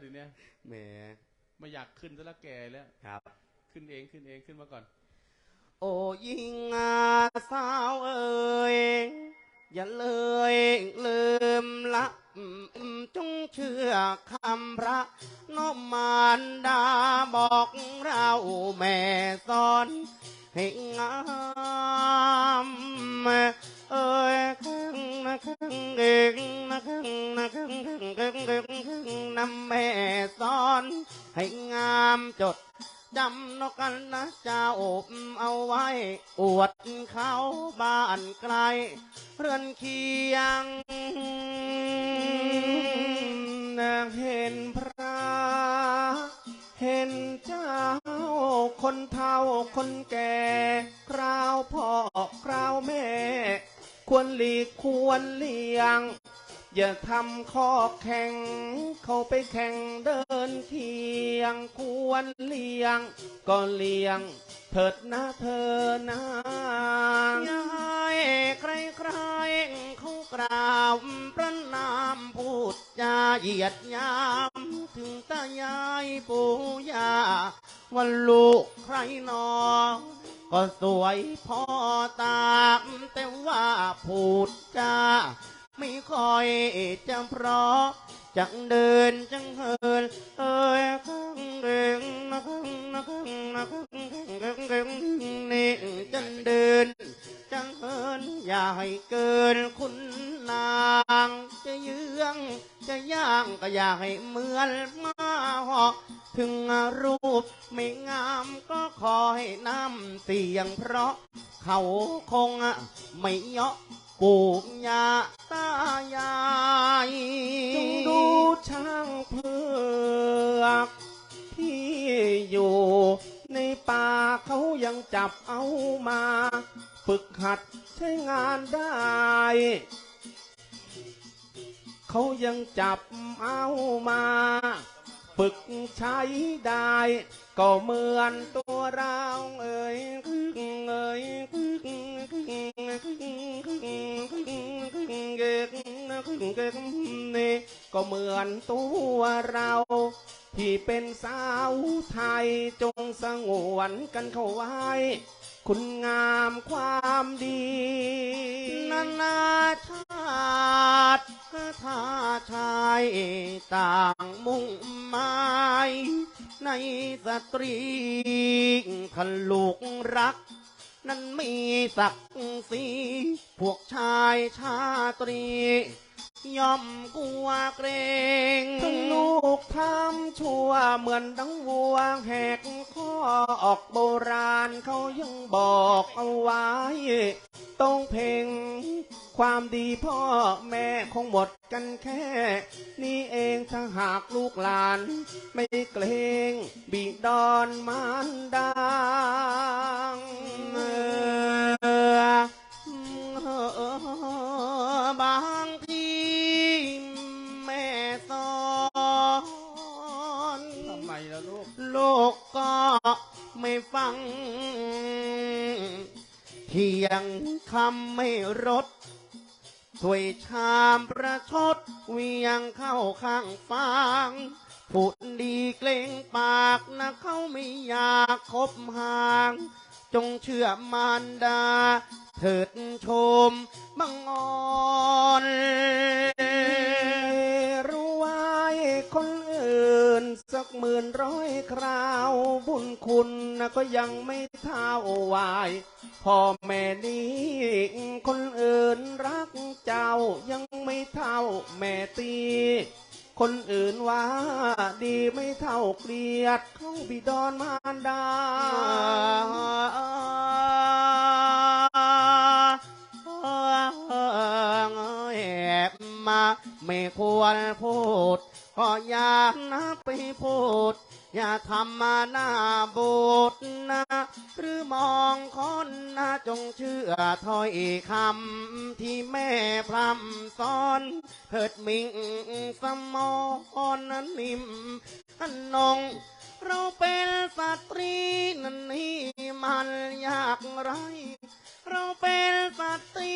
เดี๋ยวนี้แหมไม่อยากขึ้นซะแล้วแก่แล้วครับ ขึ้นเองขึ้นเองขึ้นมาก่อน โอ้ยิงอาสาวเอ่ยอย่าเลยลืมละอืมจงเชื่อคำพระนมมารดาบอกเราแม่สอนให้งาม เอ้ยคึงนะคึงเองนะคึงนะครึ่งคึงคึงคึงคึงนำแม่สอน ให้งามจดจำนกกันนะเจ้าเอาไว้ อวดเขาบ้านไกล เรือนเคียง นางเห็นพระเห็นเจ้าคนเฒ่าคนแก่คราวพ่อ ควรหลีกควรเลี่ยง อย่าทำข้อแข่ง เข้าไปแข่งเดินเทียง ควรเลี่ยง ก็เลี่ยง เถิดนะเธอนางยายใครใครเขากราบประนามพูดจาเหยียดยาม ถึงตายายปู่ย่าว่าลูกใครนอ ก็สวยพอตามแต่ว่าพูดจาไม่ค่อยจะเพราะจังเดินจังเฮินเอ้ยข้างเดิงนะข้างนะข้างนะข้างข้างข้างนี่จังเดิน จังเหินอย่าให้เกินคุณนาง จะเยื้องจะย่างก็อย่าให้เหมือนมาหอกถึงรูปไม่งามก็ขอให้น้ำเสียงเพราะ เขาคงไม่เยาะปู่ย่าตายายจงดูช่างเผือกที่อยู่ในป่าเขายังจับเอามา ฝึกหัดใช้งานได้ เขายังจับเอามา ฝึกใช้ได้ ก็เหมือนตัวเราเอ่ยเอ่ยนี่ก็เหมือนตัวเราที่เป็นสาวไทยจงสงวนกันเข้าไว้ คุณงามความดีนานาชาติถ้าชายต่างมุ่งหมายในสตรีขลูกรัก นั้นมีศักดิ์ศรีพวกชายชาตรี ย่อมกลัวเกรงทั้งลูกทำชั่วเหมือนดังวัวแหกข้อออกโบราณเขายังบอกเอาไว้ ต้องเพ่งความดีพ่อแม่คงหมดกันแค่ นี่เองถ้าหากลูกหลาน ไม่เกรงบิดอนมารดาบาง มล่ะลูกโลกก็ไม่ฟังเพียงคำไม่รดถ้วยชามประชดเวียงเข้าข้างฟางพูดดีเกรงปากนะเขาไม่อยากคบห่าง จงเชื่อมารดา เถิดชมบังอ่อน หมื่นร้อยคราว บุญคุณนะก็ยังไม่เท่าวายพ่อแม่นี้คนอื่นรักเจ้ายังไม่เท่าแม่ตีคนอื่นว่าดีไม่เท่าเกลียดเขาบิดอนมารดาแอบมาไม่ควรพูด ก็อย่านะไปพูด อย่าทำมาหน้าบูดนะ หรือมองคนนะจงเชื่อถ้อยคำที่แม่พร่ำสอนเถิดมิงสมอนนั้นนิ่มอันนงเราเป็นสตรีนั่นนี่มันยากไร เราเป็นสตรี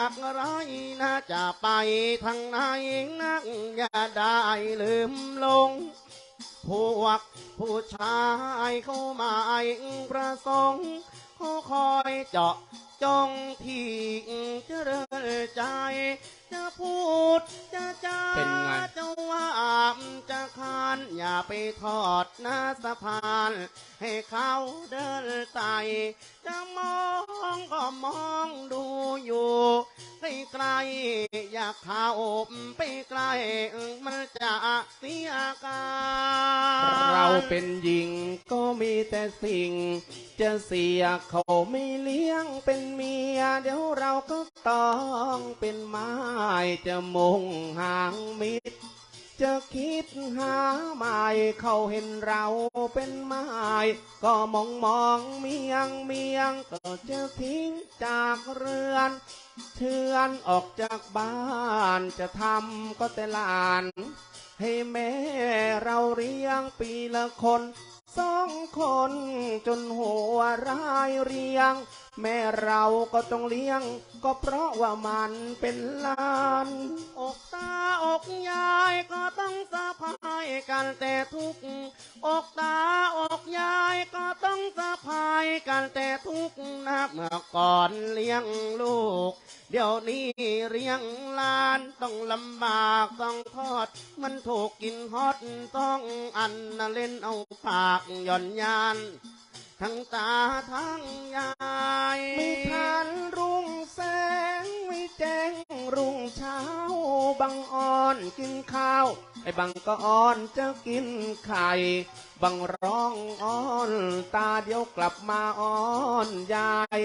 ากไรนะจะไปทางไหนนักอย่าได้ลืมลง พวกผู้ชายเข้ามาประสงค์เขาคอยเจาะจงที่จริญใจ จะพูดจะจาเป็นไง จะว่าจะคานอย่าไปทอดหน้าสะพาน ให้เขาเดินไต่จะมองก็มองดูอยู่ใกล้ๆอยากเข้าไปใกล้มันจะเสียการเราเป็นหญิงก็มีแต่สิ่ง จะเสียเขาไม่เลี้ยงเป็นเมีย เดี๋ยวเราก็ต้องเป็นไม้จะมงหางมิตรจะคิดหาไม้เขาเห็นเราเป็นไม้ก็มองมองเมียงเมียงก็จะทิ้งจากเรือนเทือนออกจากบ้านจะทำก็แต่ลาน ให้แม่เราเลี้ยงปีละคนสองคนจนหัวรายเรียง แม่เราก็ต้องเลี้ยง ก็เพราะว่ามันเป็นลาน อกตาอกยายก็ต้องสะพายกันแต่ทุกข์อกตาอกยายก็ต้องสะพายกันแต่ทุกข์นะเมื่อก่อนเลี้ยงลูก เดี๋ยวนี้เลี้ยงลานต้องลำบากต้องทอด มันถูกกินฮอตต้องอันน่ะเล่นเอาปากหย่อนยาน ทั้งตาทั้ง กินข้าว ไอ้บังก็อ้อนจะกินไข่ บังร้องอ้อนตาเดียวกลับมาอ้อนยาย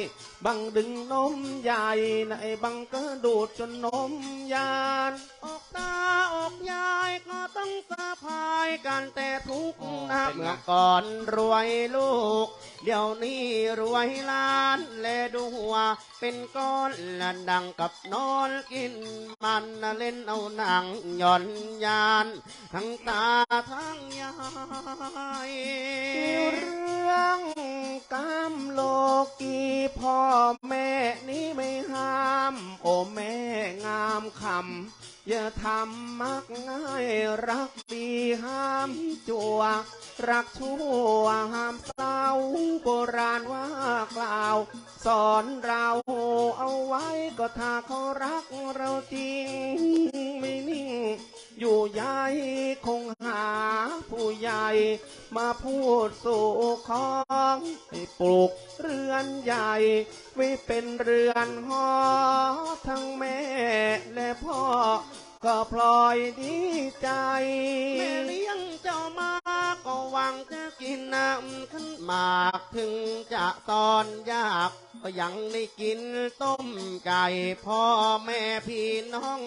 บังดึงนมยายในบังก็ดูดจนนมยานออกตาออกยายก็ต้องสะพายกันแต่ทุกนะเป็นไงเมื่อก่อนรวยลูก เดี๋ยวนี้รวยล้านแลดูหัว เป็นก้อนละดังกับนอนกินมันน่ะเล่นเอาหนังหย่อนยาน ทั้งตาทั้งยาเรื่องกามโลกีพ่อแม่นี้ไม่ห้าม โอแม่งามคำอย่าทำมักง่ายรักดีห้ามจัว รักชั่วห้ามเศร้าโบราณว่ากล่าว สอนเราเอาไว้ก็ถ้าเขารักเราจริงไม่นิ่ง อยู่ใหญ่คงหาผู้ใหญ่มาพูดสู่ของให้ปลูกเรือนใหญ่ไว้เป็นเรือนหอทั้งแม่และพ่อ ก็พลอยดีใจแม่เลี้ยงเจ้ามาก็หวังจะกินน้ำขึ้นมากถึงจะตอนยากก็ยังได้กินต้มไก่พ่อแม่พี่น้อง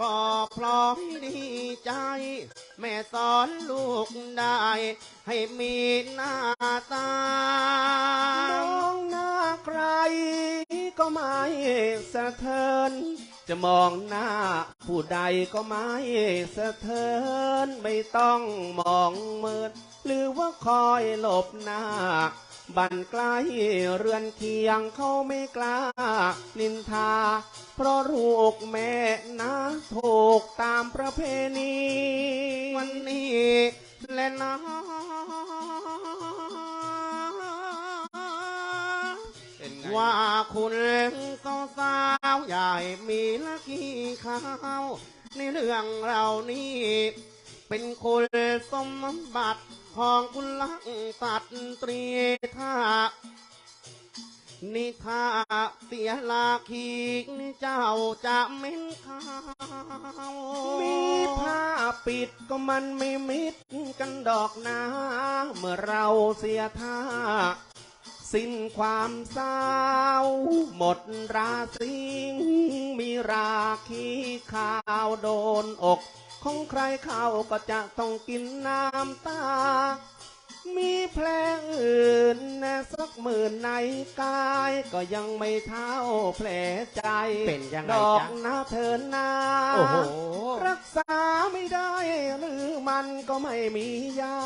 ก็พลอยดีใจ แม่สอนลูกได้ ให้มีหน้าตามองหน้าใคร ก็ไม่สะเทินจะมองหน้าผู้ใดก็ไม่สะเทินไม่ต้องมองเมินหรือว่าคอยหลบหน้า บันใกล้เรือนเคียงเขาไม่กล้า นินทา เพราะลูกแม่นะถูกตามประเพณี วันนี้และนะเป็นไงว่าคุณสาวสาวๆใหญ่มีละกี่ข้าวในเรื่องเรานี้เป็นคุณสมบัติ ของคุณลักสัตตรีท่านิทาเสียลาคีเจ้าจะเม้นข้าวมีผ้าปิดก็มันไม่มิดกันดอกนะเมื่อเราเสียท่า สิ้นความเศร้า หมดราศีมีราคีข่าวโดนอก ของใครเข้าก็จะต้องกินน้ำตา มีแผลอื่นแน่สักหมื่นในกาย ก็ยังไม่เท่าแผลใจเป็นยังไงดอกจ๊ะ นะเธอนาโอ้โห รักษาไม่ได้หรือมันก็ไม่มียา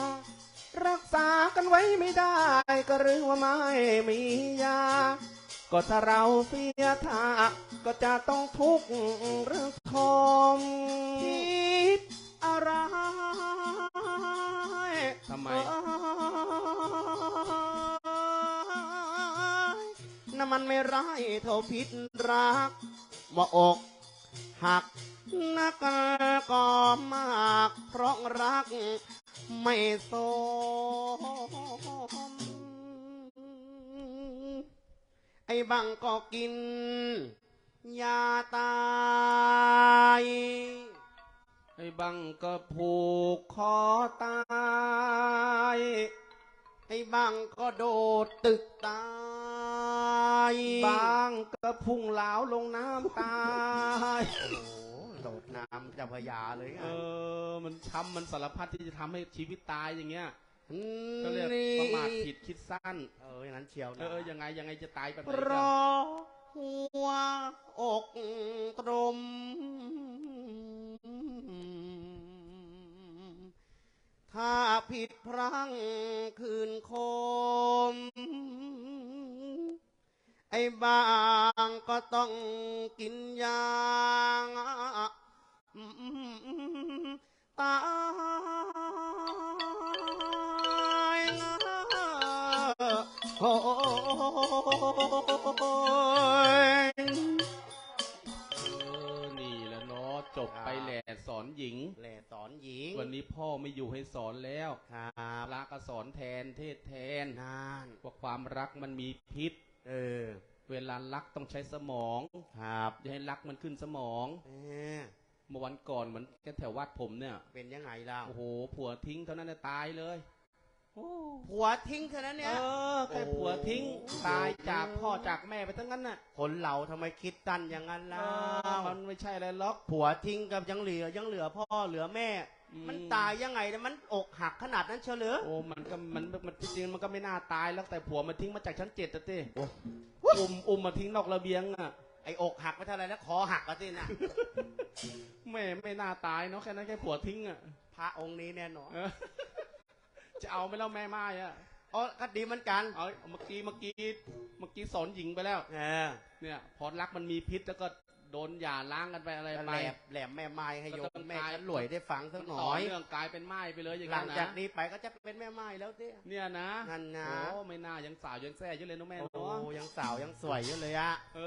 รักษากันไว้ไม่ได้ ก็หรือว่าไม่มียา ก็ถ้าเราเสียท่าก็จะต้องทุกข์หรือทมคิดอะไรทำไมน้ำมันไม่ร้ายเท่าพิษรักว่าอกหักนักก็มาก เพราะรักไม่สม ไอ้บังก็กินยาตายไอ้บังก็ผูกคอตายไอ้บังก็โดดตึกตายบางก็พุ่งเหลาลงน้ำตายโอ้โหโดดน้ำเจะพระยาเลยไงเออมันช้ำมันสารพัดที่จะทำให้ชีวิตตายอย่างเงี้ยม ก็เรียกประมาทผิดคิดสั้น เอออย่างนั้นเชียวเอนะอเออยังไงยังไงจะตายแบบไหนเพกันราะหัวอกตรม ถ้าผิดพลั้งคืนคม ไอ้บางก็ต้องกินยางตา โอ้ยเออนี่แหล้วเนาะจบไปแหล่สอนหญิง แหล่สอนหญิง วันนี้พ่อไม่อยู่ให้สอนแล้วครับพระก็สอนแทนเทศแทนนานว่าความรักมันมีพิษ เออ เวลารักต้องใช้สมอง ครับอย่าให้รักมันขึ้นสมองเออเมื่อวันก่อนเหมือนแค่แถววัดผมเนี่ย เป็นยังไงล่ะ โอ้โห ผัวทิ้งเท่านั้นน่ะตายเลยโอ้ ผัวทิ้งเท่านั้นเอเนี่ยอแค่ผัวทิ้งตายจากพ่อจากแม่ไปทั้งนั้นน่ะ คนเราทำไมคิดตันอย่างนั้นเอล่ะอมันไม่ใช่อะไรหรอก ผัวทิ้งกับยังเหลือยังเหลือพ่อเหลือแม่อืมมันตายยังไงเนี่ยมันอกหักขนาดนั้นเฉลยโอ้มันก็มันมันจริงๆมันก็ไม่น่าตายแล้วแต่ผัวมันทิ้งมาจากชั้นเจ็ดอะเต้โอ้อุ้มอุ้มมาทิ้งนอกระเบียงอะไอ้อกหักไปเท่าไหรแล้วคอหักก็สินะไม่ไม่น่าตายเนาะแค่นั้นแค่ผัวทิ้งอะพระองค์นี้แน่นอนเออ จะเอาไหม่เล่าแม่ไม้อะอ๋อก็ดีเหมือนกันเอาเมื่อกี้เมื่อกี้เมื่อกี้สอนหญิงไปแล้วเออเนี่ยพอรักมันมีพิษแล้วก็โดนหย่าล้างกันไปอะไรแหไปลมแหลมแม่ไม้ให้โยก็ต้มองแม่ตายฉันรวยได้ฟังสักหน่ต่ออยเนื่องกลายเป็นไม้ไปเลยอย่างหลันั้งนจากนะนี้ไปก็จะเป็นแม่ไม้แล้วเต้เนี่ยนะนั่นนะโอ้ไม่น่ายังสาวยังแซ่อยู่เลยน้องแม่โอ้เนาะยังสาวยังสวยอยู่เลยอะเอ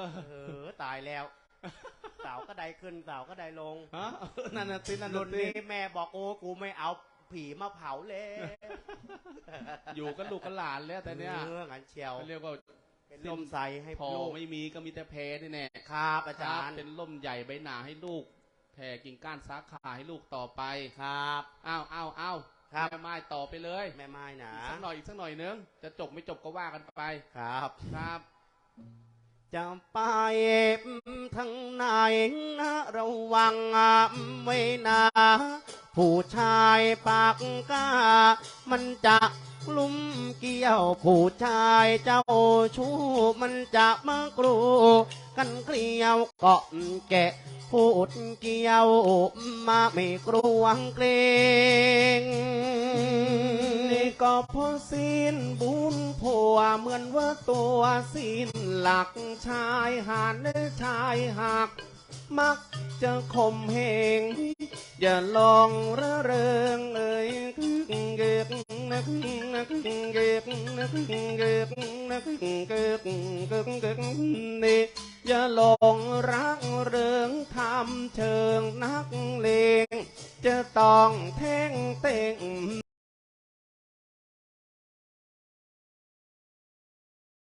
อเออตายแล้วสาวก็ได้ขึ้นสาวก็ได้ลงฮะนั่นน่ะสินั่นรุ่น่ะนสินี้แม่บอกโอ้กูไม่เอา ผีมาเผาเลยอยู่กับลูกกับหลานแล้วแต่เนี่ยเอองั้นเชียวเขาเรียกว่าเป็นลมใสให้พอลูกไม่มีก็มีแต่แพรนี่แน่ครับอาคจารับรย์เป็นล่มใหญ่ใบหนาให้ลูก แผ่กิ่งก้านสาขาให้ลูกต่อไปครับอ้าวอ้าวอ้าวครับแม่ไม้ต่อไปเลย แม่ไม้นะอีกสักหน่อยอีกสักหน่อยนึงจะจบไม่จบก็ว่ากันไปครับครับจะไปทางไหนนะระวังไว้นะ ผู้ชายปากกล้า มันจะลุ่มเกี่ยวผู้ชายเจ้าชู้มันจะมากรูกันเกลียวเกาะแกะพูดเกี่ยวมาไม่กลัวเกรงนี่ก็พราะสิ้นบุญผัวเหมือนว่าตัวสิ้นหลักชายหาดชายหัก มักจะข่มเหง อย่าลองระเริงเอ่ยเกกนักนักเกกนักเกกนักเกกเกกเกกนี่อย่าลองรักเริงทำเชิงนักเลงจะต้องแท่งเต่ง